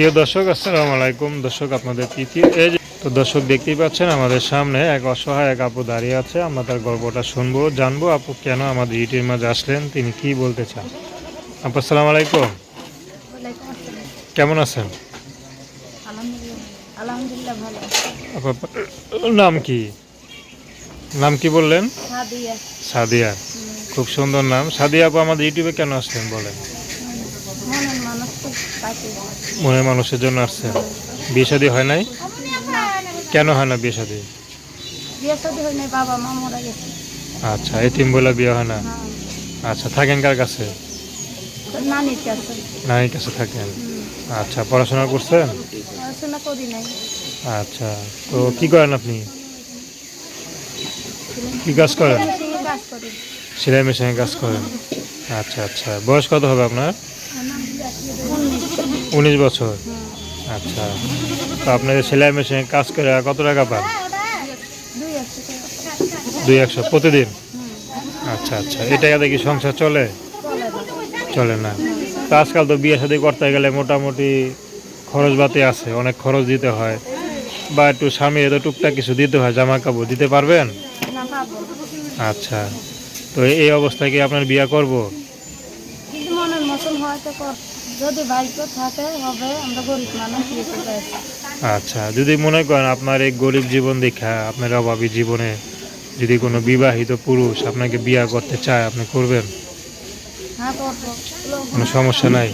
প্রিয় দর্শক আসসালামু আলাইকুম। দর্শক আপনাদের তৃতীয় এই তো দর্শক দেখতেই পাচ্ছেন আমাদের সামনে এক অসহায় এক আপু দাঁড়িয়ে আছে। আমরা তার গল্পটা শুনব জানব। আপু কেন আমাদের ইউটিউবের মাঝে আসলেন? তিনি কি বলতে চান? আপু আসসালামু আলাইকুম। কেমন আছেন? নাম কি? নাম কি বললেন? সাদিয়া। সাদিয়া। খুব সুন্দর নাম। সাদিয়া আপু আমাদের ইউটিউবে কেন আসলেন বলেন মনের মানুষ তো পাইতে মনের মানুষের জন্য আসছেন বিয়ে শাদী হয় নাই? কেন হয় না বিয়ে শাদী? বিয়ে শাদী হয় নাই বাবা মা মরা গেছে। আচ্ছা এতিম বলে বিয়ে হয় না? আচ্ছা থাকেন কার কাছে? নানির কাছে। নানির কাছে থাকেন। আচ্ছা পড়াশোনা করছেন? পড়াশোনা করি নাই। আচ্ছা তো কি করেন আপনি? কি কাজ করেন? সেলাই মেশিনে কাজ করেন। আচ্ছা আচ্ছা বয়স কত হবে আপনার? উনিশ বছর। আচ্ছা। তো আপনি সেলাই মেশিনে কাজ করে কত টাকা পান? দুই একশো। প্রতিদিন? আচ্ছা আচ্ছা। এই টাকাতে কি সংসার চলে? চলে না। তো আজকাল তো বিয়ে শাদী করতে গেলে মোটামুটি খরচ বাতি আছে অনেক খরচ দিতে হয়। বা একটু স্বামী এত টুকটাক কিছু দিতে হয় জামা কাপড় দিতে পারবেন? আচ্ছা। তো এই অবস্থায় কি আপনার বিয়ে করব? হয়তো যদি ভাগ্য থাকে হবে। আমরা গরিব মানুষ আচ্ছা যদি মনে করেন আপনার এই গরিব জীবন দেখা আপনার অভাবী জীবনে যদি কোনো বিবাহিত পুরুষ আপনাকে বিয়ে করতে চায় আপনি করবেন? হ্যাঁ কোনো সমস্যা নাই।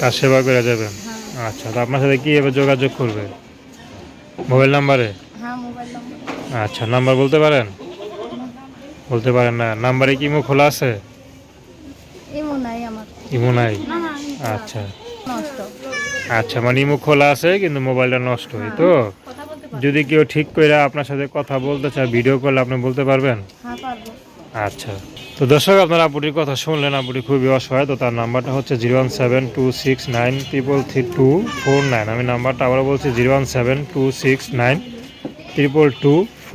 তার সেবা করে যাবেন? হ্যাঁ। আচ্ছা তো আপনার সাথে কীভাবে যোগাযোগ করবে? মোবাইল নাম্বারে? হ্যাঁ মোবাইল নম্বর। আচ্ছা নাম্বার বলতে পারেন? বলতে পারেন না। নাম্বারে কি ইমো খোলা আছে? এমন নাই আমার। ইমো নাই? আচ্ছা। আচ্ছা মানে ইমো খোলা আছে কিন্তু মোবাইলটা নষ্ট হয় তো? পারব। যদি কেউ ঠিক করে আপনার সাথে কথা বলতে চায় ভিডিও কল আপনি বলতে পারবেন? হ্যাঁ আচ্ছা। তো দর্শক আপনারা আপুটির কথা শুনলেন আপুটি খুবই অসহায় তো তার নাম্বারটা হচ্ছে zero one seven two six nine triple three two four nine. আমি নাম্বারটা আবার বলছি zero one seven two six nine triple two